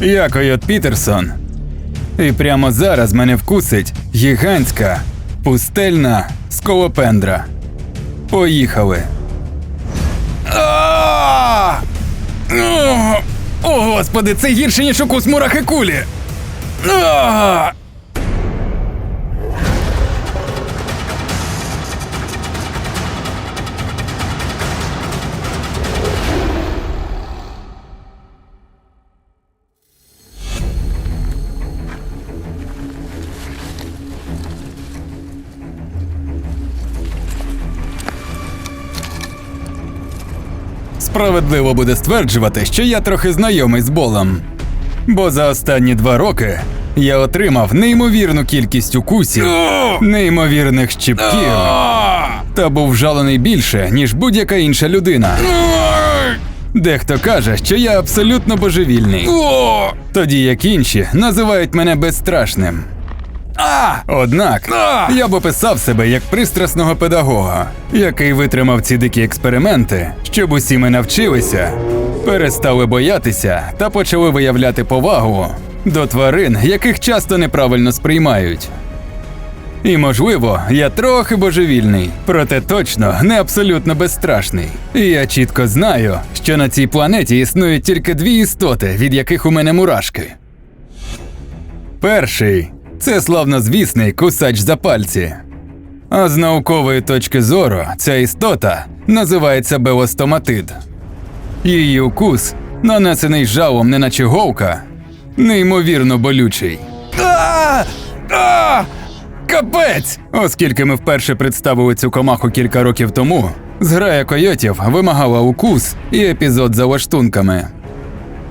Я Койот Пітерсон. І прямо зараз мене вкусить гігантська, пустельна сколопендра. Поїхали. О, господи, це гірше, ніж укус мурахи кулі. Справедливо буде стверджувати, що я трохи знайомий з болем. Бо за останні два роки я отримав неймовірну кількість укусів, неймовірних щіпків та був жалений більше, ніж будь-яка інша людина. Дехто каже, що я абсолютно божевільний. Тоді як інші називають мене безстрашним. А! Однак я б описав себе як пристрасного педагога, який витримав ці дикі експерименти, щоб усі ми навчилися, перестали боятися та почали виявляти повагу до тварин, яких часто неправильно сприймають. І можливо, я трохи божевільний, проте точно не абсолютно безстрашний. І я чітко знаю, що на цій планеті існують тільки дві істоти, від яких у мене мурашки. Перший це славнозвісний кусач за пальці. А з наукової точки зору ця істота називається белостоматид. Її укус, нанесений жалом, неначе говка, неймовірно болючий. Капець! Оскільки ми вперше представили цю комаху кілька років тому, зграя койотів вимагала укус і епізод за лаштунками.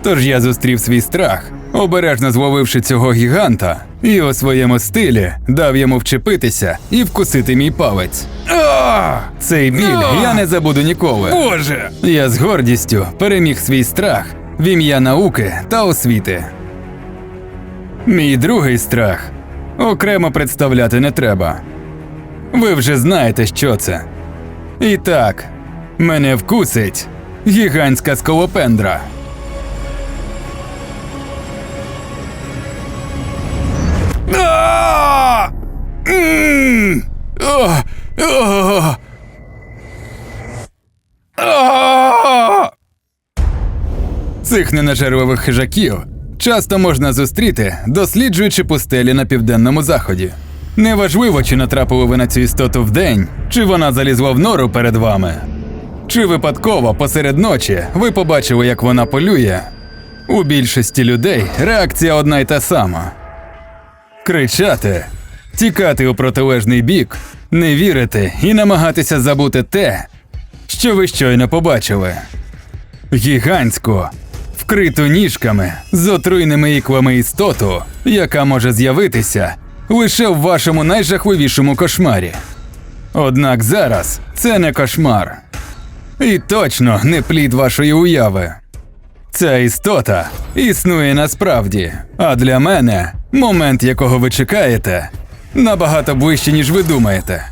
Тож я зустрів свій страх, обережно зловивши цього гіганта, і у своєму стилі дав йому вчепитися і вкусити мій палець. Цей біль я не забуду ніколи. Боже! Я з гордістю переміг свій страх в ім'я науки та освіти. Мій другий страх окремо представляти не треба. Ви вже знаєте, що це. І так, мене вкусить гігантська сколопендра. Цих ненажерливих хижаків часто можна зустріти, досліджуючи пустелі на південному заході. Неважливо, чи натрапили ви на цю істоту вдень, чи вона залізла в нору перед вами. Чи випадково посеред ночі ви побачили, як вона полює. У більшості людей реакція одна й та сама кричати, тікати у протилежний бік, не вірити і намагатися забути те, що ви щойно побачили. Гігантську, вкриту ніжками з отруйними іклами істоту, яка може з'явитися лише в вашому найжахливішому кошмарі. Однак зараз це не кошмар. І точно не плід вашої уяви. Ця істота існує насправді, а для мене момент, якого ви чекаєте, набагато ближче, ніж ви думаєте.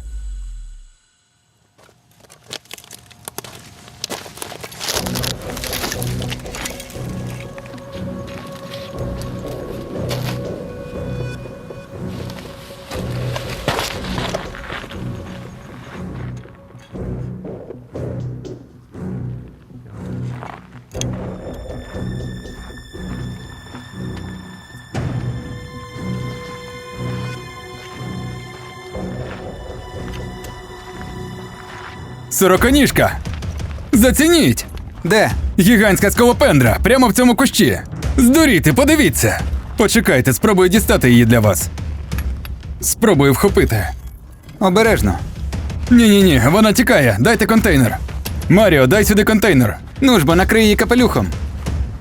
Сороконіжка! Зацініть! Де? Гігантська сколопендра прямо в цьому кущі. Здуріти, подивіться. Почекайте, спробую дістати її для вас. Спробую вхопити. Обережно. Ні, ні, ні, вона тікає. Дайте контейнер. Маріо, дай сюди контейнер. Ну ж бо накрий її капелюхом.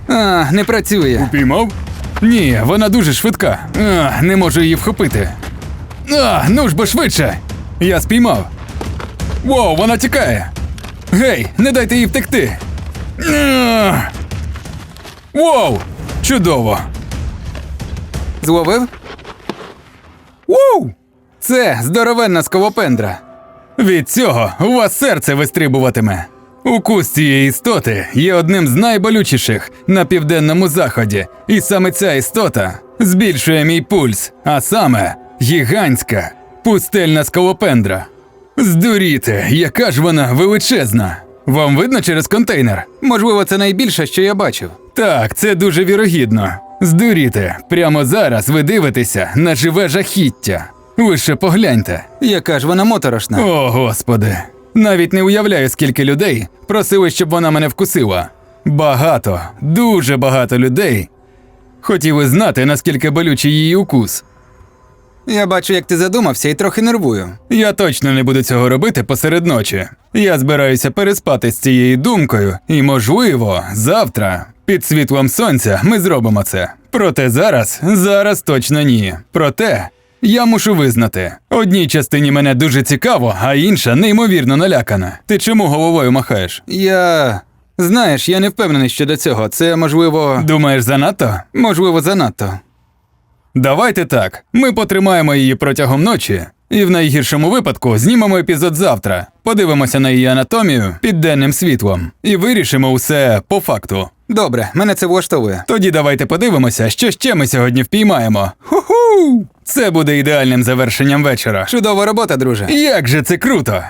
А, не працює. Піймав? Ні, вона дуже швидка. А, не можу її вхопити. А, ну ж бо швидше. Я спіймав. Воу, вона тікає. Гей, не дайте їй втекти. Воу! Чудово! Зловив? Воу! Це здоровенна сколопендра. Від цього у вас серце вистрибуватиме. Укус цієї істоти є одним з найболючіших на південному заході, і саме ця істота збільшує мій пульс, а саме гігантська пустельна скалопендра. Здуріти, яка ж вона величезна! Вам видно через контейнер? Можливо, це найбільше, що я бачив. Так, це дуже вірогідно. Здуріти, прямо зараз ви дивитеся на живе жахіття. Лише погляньте. Яка ж вона моторошна. О, господи. Навіть не уявляю, скільки людей просили, щоб вона мене вкусила. Багато, дуже багато людей хотіли знати, наскільки болючий її укус. Я бачу, як ти задумався і трохи нервую. Я точно не буду цього робити посеред ночі. Я збираюся переспати з цією думкою, і, можливо, завтра, під світлом сонця, ми зробимо це. Проте зараз, зараз точно ні. Проте. Я мушу визнати, одній частині мене дуже цікаво, а інша неймовірно налякана. Ти чому головою махаєш? Я. Знаєш, я не впевнений щодо цього. Це можливо. Думаєш занадто? Можливо, занадто. Давайте так. Ми потримаємо її протягом ночі, і в найгіршому випадку знімемо епізод завтра, подивимося на її анатомію під денним світлом і вирішимо усе по факту. Добре, мене це влаштовує. Тоді давайте подивимося, що ще ми сьогодні впіймаємо. Ху-ху! Це буде ідеальним завершенням вечора. Чудова робота, друже. Як же це круто!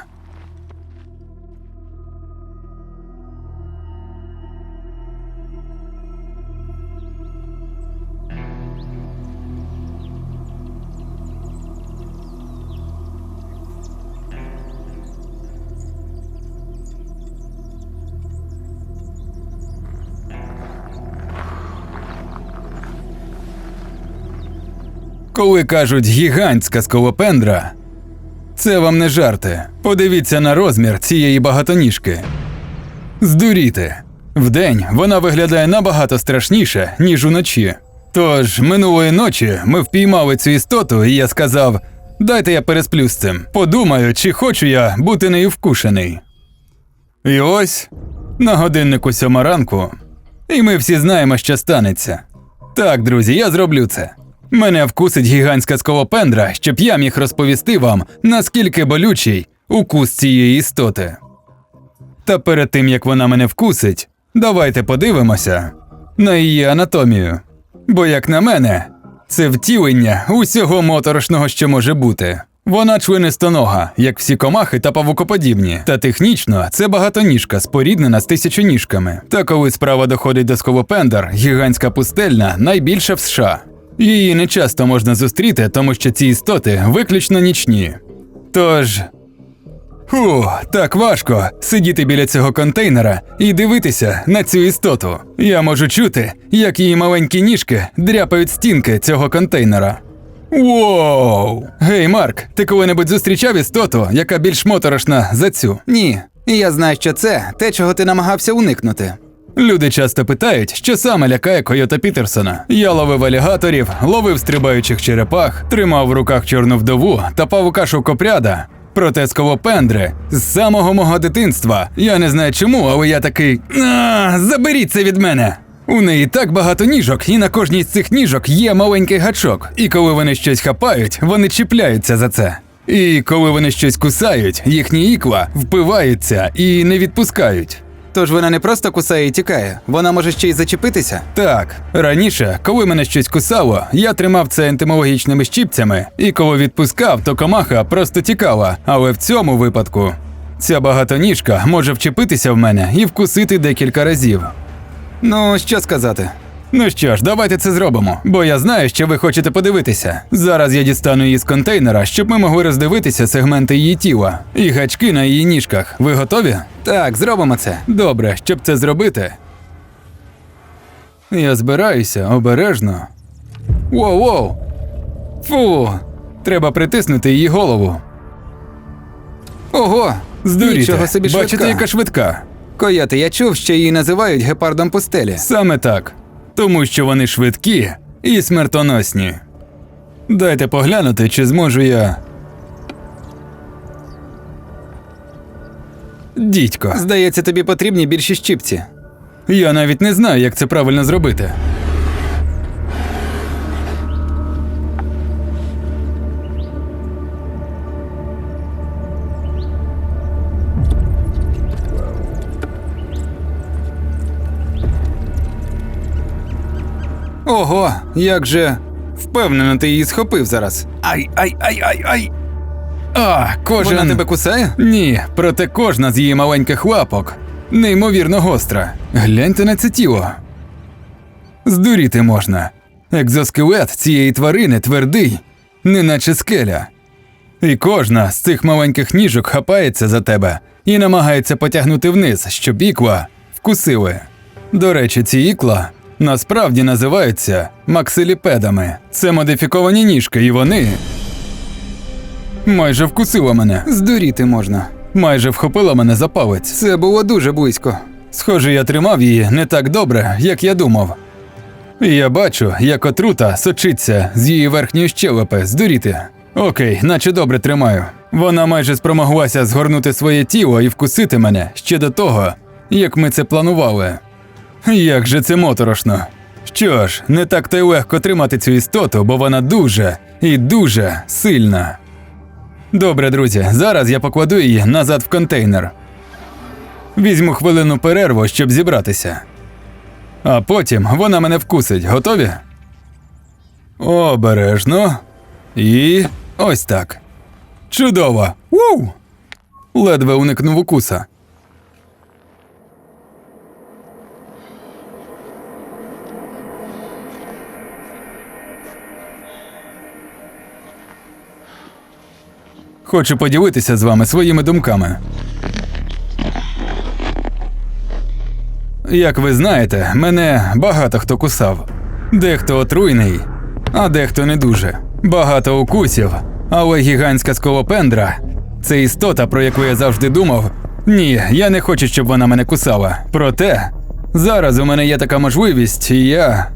Коли кажуть гігантська сколопендра, це вам не жарти. Подивіться на розмір цієї багатоніжки. Здуріти. Вдень вона виглядає набагато страшніше, ніж уночі. Тож минулої ночі ми впіймали цю істоту, і я сказав: дайте я пересплю з цим. Подумаю, чи хочу я бути нею вкушений. І ось на годиннику сьома ранку, і ми всі знаємо, що станеться. Так, друзі, я зроблю це. Мене вкусить гігантська сколопендра, щоб я міг розповісти вам, наскільки болючий укус цієї істоти. Та перед тим як вона мене вкусить, давайте подивимося на її анатомію. Бо, як на мене, це втілення усього моторошного, що може бути. Вона членистонога, як всі комахи та павукоподібні. Та технічно це багатоніжка, споріднена з тисячоніжками. Та коли справа доходить до сколопендр, гігантська пустельна найбільша в США. Її не часто можна зустріти, тому що ці істоти виключно нічні. Тож. Фу, так важко сидіти біля цього контейнера і дивитися на цю істоту. Я можу чути, як її маленькі ніжки дряпають стінки цього контейнера. Воу! Гей, Марк, ти коли-небудь зустрічав істоту, яка більш моторошна за цю? Ні. І я знаю, що це те, чого ти намагався уникнути. Люди часто питають, що саме лякає Койота Пітерсона. Я ловив алігаторів, ловив стрибаючих черепах, тримав в руках чорну вдову та павука шовкопряда. Проте сколопендри з самого мого дитинства. Я не знаю чому, але я такий. Заберіть це від мене! У неї так багато ніжок, і на кожній з цих ніжок є маленький гачок. І коли вони щось хапають, вони чіпляються за це. І коли вони щось кусають, їхні ікла впиваються і не відпускають. Тож вона не просто кусає і тікає, вона може ще й зачепитися. Так, раніше, коли мене щось кусало, я тримав це ентомологічними щіпцями, і коли відпускав, то комаха просто тікала. Але в цьому випадку ця багатоніжка може вчепитися в мене і вкусити декілька разів. Ну, що сказати? Ну що ж, давайте це зробимо, бо я знаю, що ви хочете подивитися. Зараз я дістану її з контейнера, щоб ми могли роздивитися сегменти її тіла і гачки на її ніжках. Ви готові? Так, зробимо це. Добре, щоб це зробити. Я збираюся обережно. Воу-воу! Фу! Треба притиснути її голову. Ого! Здуріти. Нічого собі Бачите, швидка. яка швидка. Койоти, я чув, що її називають гепардом пустелі. Саме так. Тому що вони швидкі і смертоносні. Дайте поглянути, чи зможу я. Дідько. Здається, тобі потрібні більші щіпці. Я навіть не знаю, як це правильно зробити. Ого, як же впевнено ти її схопив зараз. Ай, ай, ай, ай, ай. А, кожен. Вона тебе кусає? Ні, проте кожна з її маленьких лапок неймовірно гостра. Гляньте на це тіло. Здуріти можна. Екзоскелет цієї тварини твердий, неначе скеля. І кожна з цих маленьких ніжок хапається за тебе і намагається потягнути вниз, щоб ікла вкусили. До речі, ці ікла насправді називаються максиліпедами. Це модифіковані ніжки, і вони майже вкусила мене. Здуріти можна. Майже вхопила мене за палець. Це було дуже близько. Схоже, я тримав її не так добре, як я думав. І я бачу, як отрута сочиться з її верхньої щелепи, здуріти. Окей, наче добре тримаю. Вона майже спромоглася згорнути своє тіло і вкусити мене ще до того, як ми це планували. Як же це моторошно. Що ж, не так то й легко тримати цю істоту, бо вона дуже і дуже сильна. Добре, друзі, зараз я покладу її назад в контейнер. Візьму хвилину перерву, щоб зібратися. А потім вона мене вкусить. Готові? Обережно. І ось так. Чудово! Ву! Ледве уникнув укуса. Хочу поділитися з вами своїми думками. Як ви знаєте, мене багато хто кусав. Дехто отруйний, а дехто не дуже. Багато укусів, але гігантська сколопендра це істота, про яку я завжди думав. Ні, я не хочу, щоб вона мене кусала. Проте зараз у мене є така можливість, і я.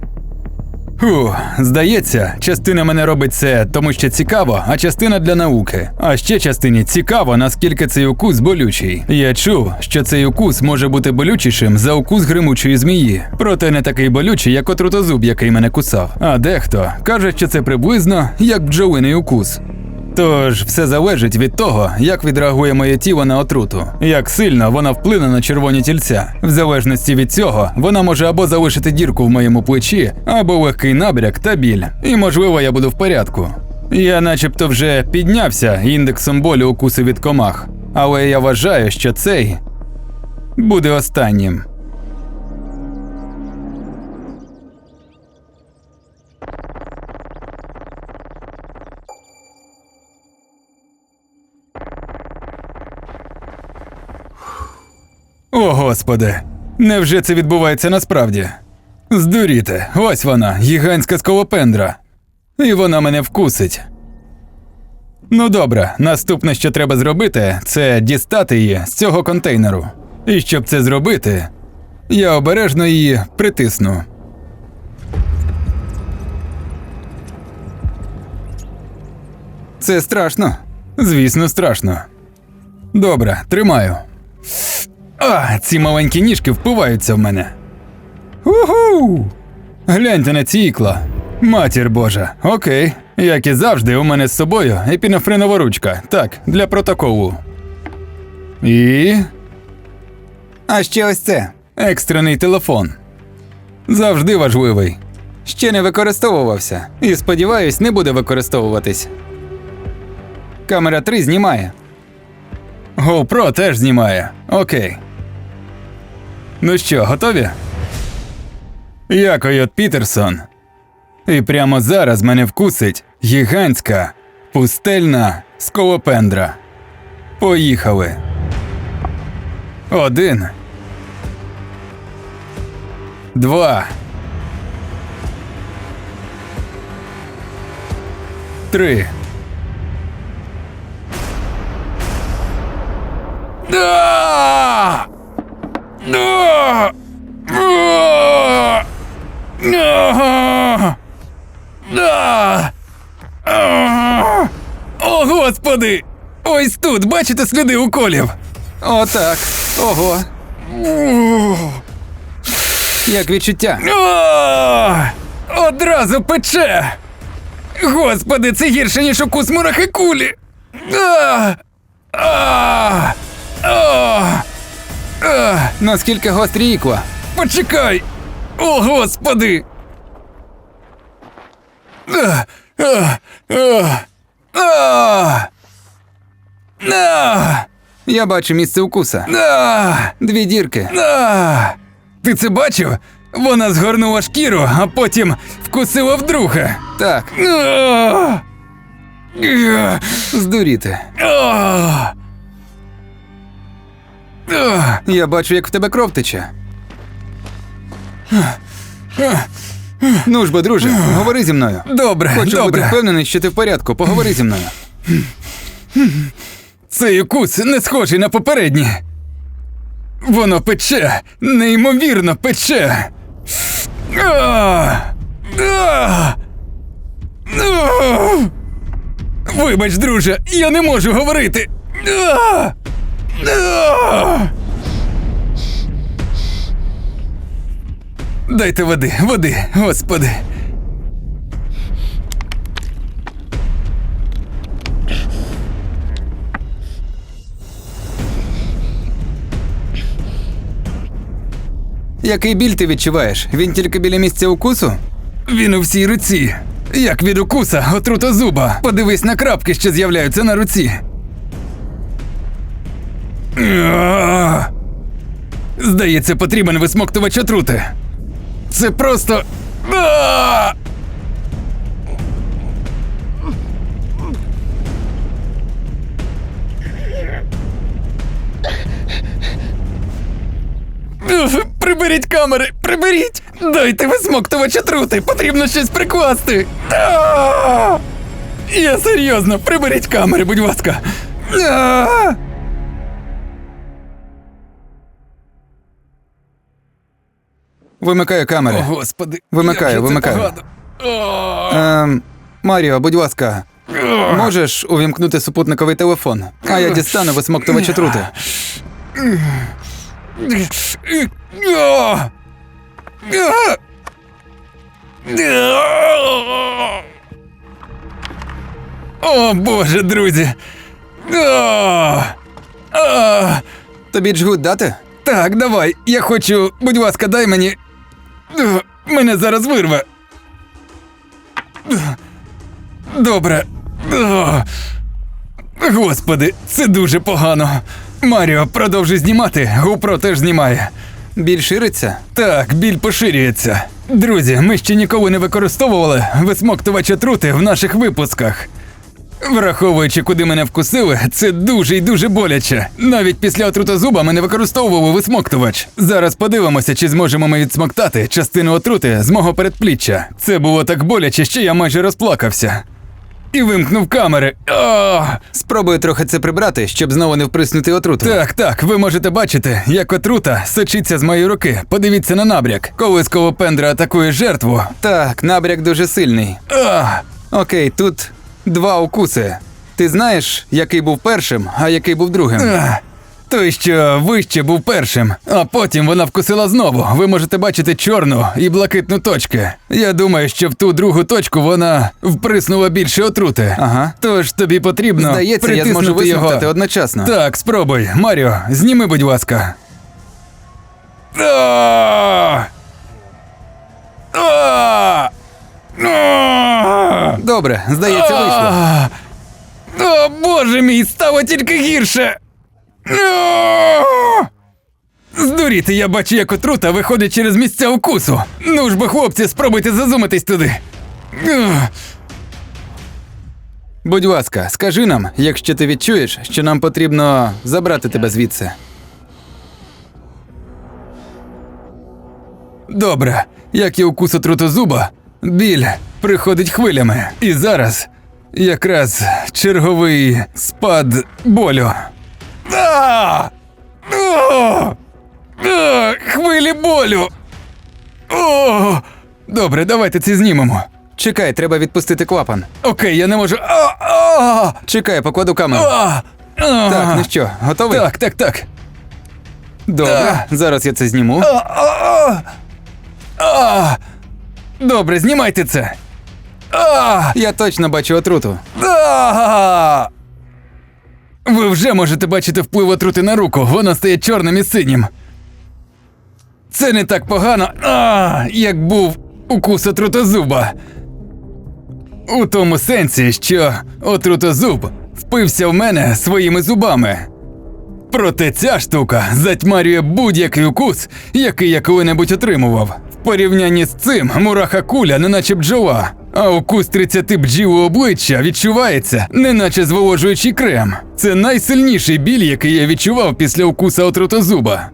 Фу, здається, частина мене робить це тому, що цікаво, а частина для науки. А ще частині цікаво, наскільки цей укус болючий. Я чув, що цей укус може бути болючішим за укус гримучої змії, проте не такий болючий, як отрутозуб, який мене кусав. А дехто каже, що це приблизно як бджолиний укус. Тож все залежить від того, як відреагує моє тіло на отруту, як сильно вона вплине на червоні тільця. В залежності від цього, вона може або залишити дірку в моєму плечі, або легкий набряк та біль. І можливо, я буду в порядку. Я начебто вже піднявся індексом болю укуси від комах, але я вважаю, що цей буде останнім. О, господи, невже це відбувається насправді? Здуріти, ось вона, гігантська сколопендра. І вона мене вкусить. Ну добре, наступне, що треба зробити, це дістати її з цього контейнеру. І щоб це зробити, я обережно її притисну. Це страшно. Звісно, страшно. Добре, тримаю. А, ці маленькі ніжки впиваються в мене. Уху! Гляньте на ці ікла. Матір Божа, окей. Як і завжди, у мене з собою епінофренова ручка. Так, для протоколу. І. А ще ось це. екстрений телефон. Завжди важливий. Ще не використовувався. І сподіваюсь, не буде використовуватись. Камера 3 знімає. GoPro теж знімає. Окей. Ну що, готові? Я Койот Пітерсон. І прямо зараз мене вкусить гігантська пустельна сколопендра. Поїхали. Один. Два. Три. Да! О, господи! Ось тут, бачите сліди уколів. Отак. Ого. Як відчуття? Одразу пече. Господи, це гірше, ніж укус мурахи кулі. А! А! А! А! Наскільки гострі ікла? Почекай! О, господи! А! А! А! А! А! Я бачу місце укуса. А! Дві дірки. А! Ти це бачив? Вона згорнула шкіру, а потім вкусила вдруге. Так, А! Здуріти. А! Я бачу, як в тебе кров тече. Ну ж бо, друже, говори зі мною. Добре, Хочу бути впевнений, що ти в порядку. Поговори зі мною. Цей укус не схожий на попередній. Воно пече, неймовірно пече. Вибач, друже, я не можу говорити. Дайте води, води, господи. Який біль ти відчуваєш? Він тільки біля місця укусу? Він у всій руці. Як від укуса, отрута зуба. Подивись на крапки, що з'являються на руці. Здається, потрібен висмоктувач отрути. Це просто. Приберіть камери, приберіть! Дайте висмоктувач отрути, потрібно щось прикласти. Я серйозно, приберіть камери, будь ласка. Вимикаю О, господи. Вимикаю, як же це вимикаю. Ем, Маріо, будь ласка, можеш увімкнути супутниковий телефон, а я дістану висмоктувач отрути. О, Боже, друзі. А! А! Тобі джгут дати? Так, давай, я хочу, будь ласка, дай мені. Мене зараз вирве. Добре. Господи, це дуже погано. Маріо, продовжуй знімати, GoPro теж знімає. Біль шириться? Так, біль поширюється. Друзі, ми ще ніколи не використовували висмоктувач отрути в наших випусках. Враховуючи, куди мене вкусили, це дуже і дуже боляче. Навіть після отрутозуба ми не використовували висмоктувач. Зараз подивимося, чи зможемо ми відсмоктати частину отрути з мого передпліччя. Це було так боляче, що я майже розплакався. І вимкнув камери. О! Спробую трохи це прибрати, щоб знову не вприснути отруту. Так, так, ви можете бачити, як отрута сочиться з моєї руки. Подивіться на набряк. Коли сколопендра атакує жертву. Так, набряк дуже сильний. Окей, тут два укуси. Ти знаєш, який був першим, а який був другим? А! Той, що вище був першим, а потім вона вкусила знову. Ви можете бачити чорну і блакитну точки. Я думаю, що в ту другу точку вона вприснула більше отрути. Ага. Тож тобі потрібно. Здається, я зможу висмоктати його. одночасно. Так, спробуй. Маріо, зніми, будь ласка. А! А! Добре, здається, вийшло. О, боже мій, стало тільки гірше. Здуріти, я бачу, як отрута виходить через місця укусу. Ну ж бо, хлопці, спробуйте зазумитись туди. Будь ласка, скажи нам, якщо ти відчуєш, що нам потрібно забрати тебе звідси. Добре, як і укус отрутозуба, біль приходить хвилями. І зараз якраз черговий спад болю. А! О! А! Хвилі болю. О! Добре, давайте це знімемо. Чекай, треба відпустити клапан. Окей, я не можу. А! А! Чекай, покладу камеру. А! А! Так, ну що, готовий? Так, так, так. Добре, зараз я це зніму. А, а, а. А. Добре, знімайте це. А. Я точно бачу отруту. А! Ви вже можете бачити вплив отрути на руку, воно стає чорним і синім. Це не так погано, а, як був укус отрутозуба. У тому сенсі, що отрутозуб впився в мене своїми зубами. Проте ця штука затьмарює будь-який укус, який я коли-небудь отримував. В порівнянні з цим мураха куля, неначе бджола, а укус 30 бджіл у обличчя відчувається, неначе зволожуючий крем. Це найсильніший біль, який я відчував після укуса отрутозуба.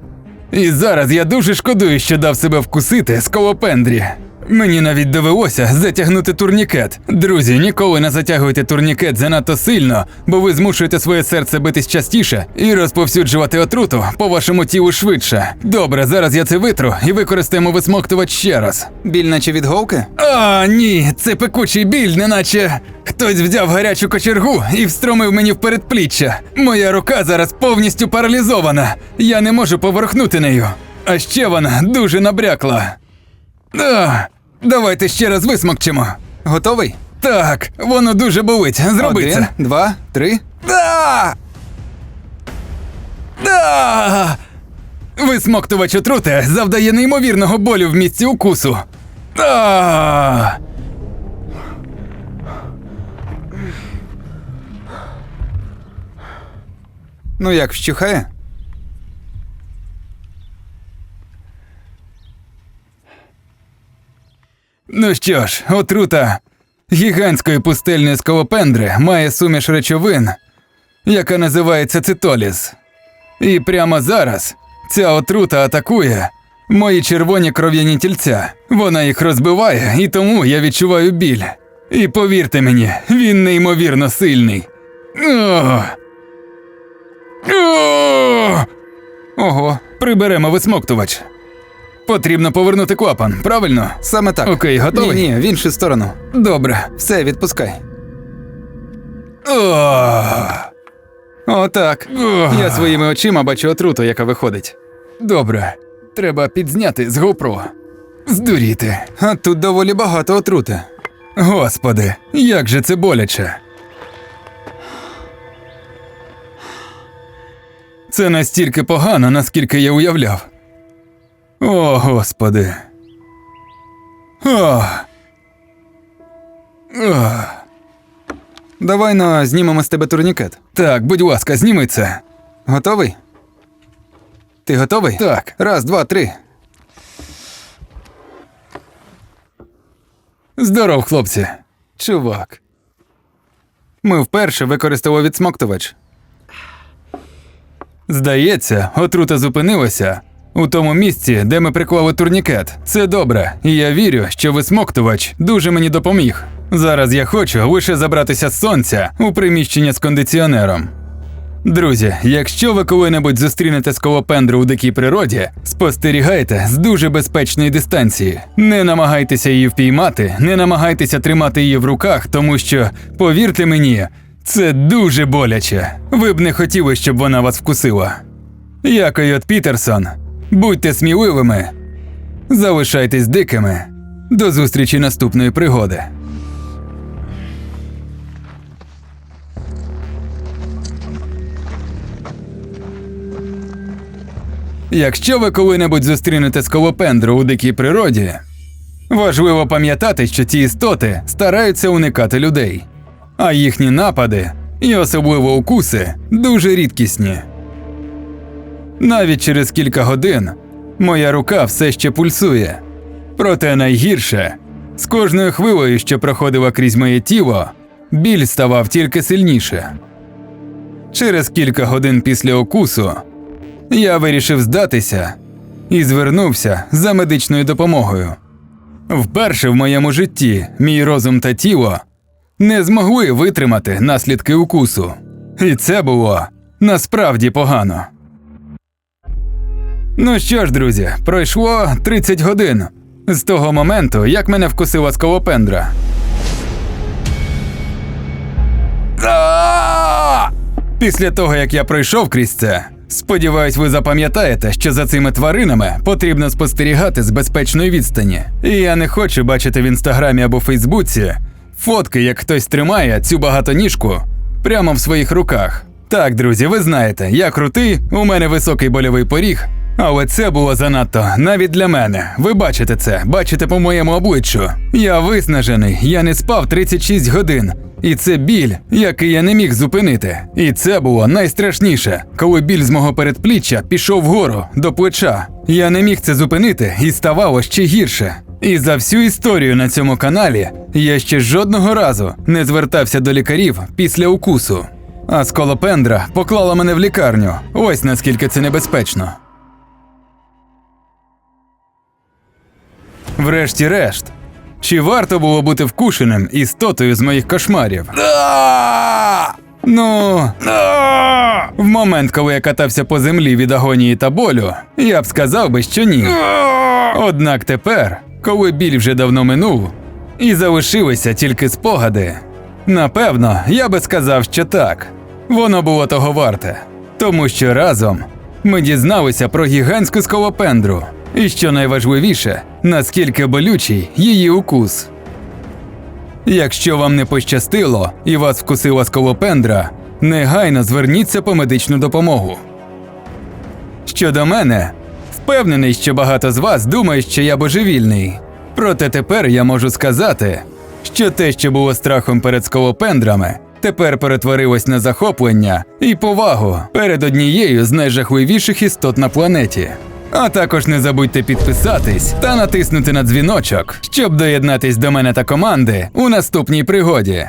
І зараз я дуже шкодую, що дав себе вкусити сколопендрі. Мені навіть довелося затягнути турнікет. Друзі, ніколи не затягуйте турнікет занадто сильно, бо ви змушуєте своє серце битись частіше і розповсюджувати отруту по вашому тілу швидше. Добре, зараз я це витру і використаємо висмоктувач ще раз. Біль наче від голки? А, ні, це пекучий біль, неначе хтось взяв гарячу кочергу і встромив мені в передпліччя. Моя рука зараз повністю паралізована. Я не можу поворухнути нею. А ще вона дуже набрякла. А, давайте ще раз висмокчемо. Готовий? Так, воно дуже болить. Зроби Один, це. два, три. Да! Да! Висмоктувач отрути завдає неймовірного болю в місці укусу. Да! Ну як вщухає? Ну що ж, отрута гігантської пустельної скалопендри має суміш речовин, яка називається цитоліз. І прямо зараз ця отрута атакує мої червоні кров'яні тільця. Вона їх розбиває, і тому я відчуваю біль. І повірте мені, він неймовірно сильний. О! О! Ого, Приберемо висмоктувач. Потрібно повернути клапан, правильно? саме так. Окей, готовий? Ні, ні, в іншу сторону. Добре. Все, відпускай. Отак. Я своїми очима бачу отруту, яка виходить. Добре. Треба підзняти з GoPro. Здуріти. А тут доволі багато отрути. Господи, як же це боляче. Це настільки погано, наскільки я уявляв. О, господи. О. О. Давай ну, знімемо з тебе турнікет. Так, будь ласка, зніми це. Готовий? Ти готовий? Так. Раз, два, три. Здоров, хлопці. Чувак. Ми вперше використали відсмоктувач. Здається, отрута зупинилася у тому місці, де ми приклали турнікет. Це добре, і я вірю, що висмоктувач дуже мені допоміг. Зараз я хочу лише забратися з сонця у приміщення з кондиціонером. Друзі, якщо ви коли-небудь зустрінете сколопендру у дикій природі, спостерігайте з дуже безпечної дистанції. Не намагайтеся її впіймати, не намагайтеся тримати її в руках, тому що, повірте мені, це дуже боляче. Ви б не хотіли, щоб вона вас вкусила. Я Койот Пітерсон. Будьте сміливими, залишайтесь дикими. До зустрічі наступної пригоди. Якщо ви коли-небудь зустрінете сколопендру у дикій природі, важливо пам'ятати, що ці істоти стараються уникати людей, а їхні напади, і особливо укуси, дуже рідкісні. Навіть через кілька годин моя рука все ще пульсує. Проте найгірше, з кожною хвилею, що проходила крізь моє тіло, біль ставав тільки сильніше. Через кілька годин після укусу я вирішив здатися і звернувся за медичною допомогою. Вперше в моєму житті мій розум та тіло не змогли витримати наслідки укусу. І це було насправді погано. Ну що ж, друзі, пройшло 30 годин з того моменту, як мене вкусила сколопендра. Після того, як я пройшов крізь це, сподіваюсь, ви запам'ятаєте, що за цими тваринами потрібно спостерігати з безпечної відстані. І я не хочу бачити в інстаграмі або Фейсбуці фотки, як хтось тримає цю багатоніжку прямо в своїх руках. Так, друзі, ви знаєте, я крутий, у мене високий больовий поріг, Але це було занадто навіть для мене. Ви бачите це, бачите по моєму обличчю. Я виснажений, я не спав 36 годин. І це біль, який я не міг зупинити. І це було найстрашніше, коли біль з мого передпліччя пішов вгору до плеча. Я не міг це зупинити і ставало ще гірше. І за всю історію на цьому каналі я ще жодного разу не звертався до лікарів після укусу. А сколопендра поклала мене в лікарню. Ось наскільки це небезпечно. Врешті-решт, чи варто було бути вкушеним істотою з моїх кошмарів? Ну, в момент, коли я катався по землі від агонії та болю, я б сказав би, що ні. Однак тепер, коли біль вже давно минув, і залишилися тільки спогади, напевно, я би сказав, що так. Воно було того варте. Тому що разом ми дізналися про гігантську скалопендру. І що найважливіше, наскільки болючий її укус. Якщо вам не пощастило і вас вкусила скалопендра, негайно зверніться по медичну допомогу. Щодо мене, впевнений, що багато з вас думають, що я божевільний. Проте тепер я можу сказати, що те, що було страхом перед скалопендрами, тепер перетворилось на захоплення і повагу перед однією з найжахливіших істот на планеті. А також не забудьте підписатись та натиснути на дзвіночок, щоб доєднатись до мене та команди у наступній пригоді.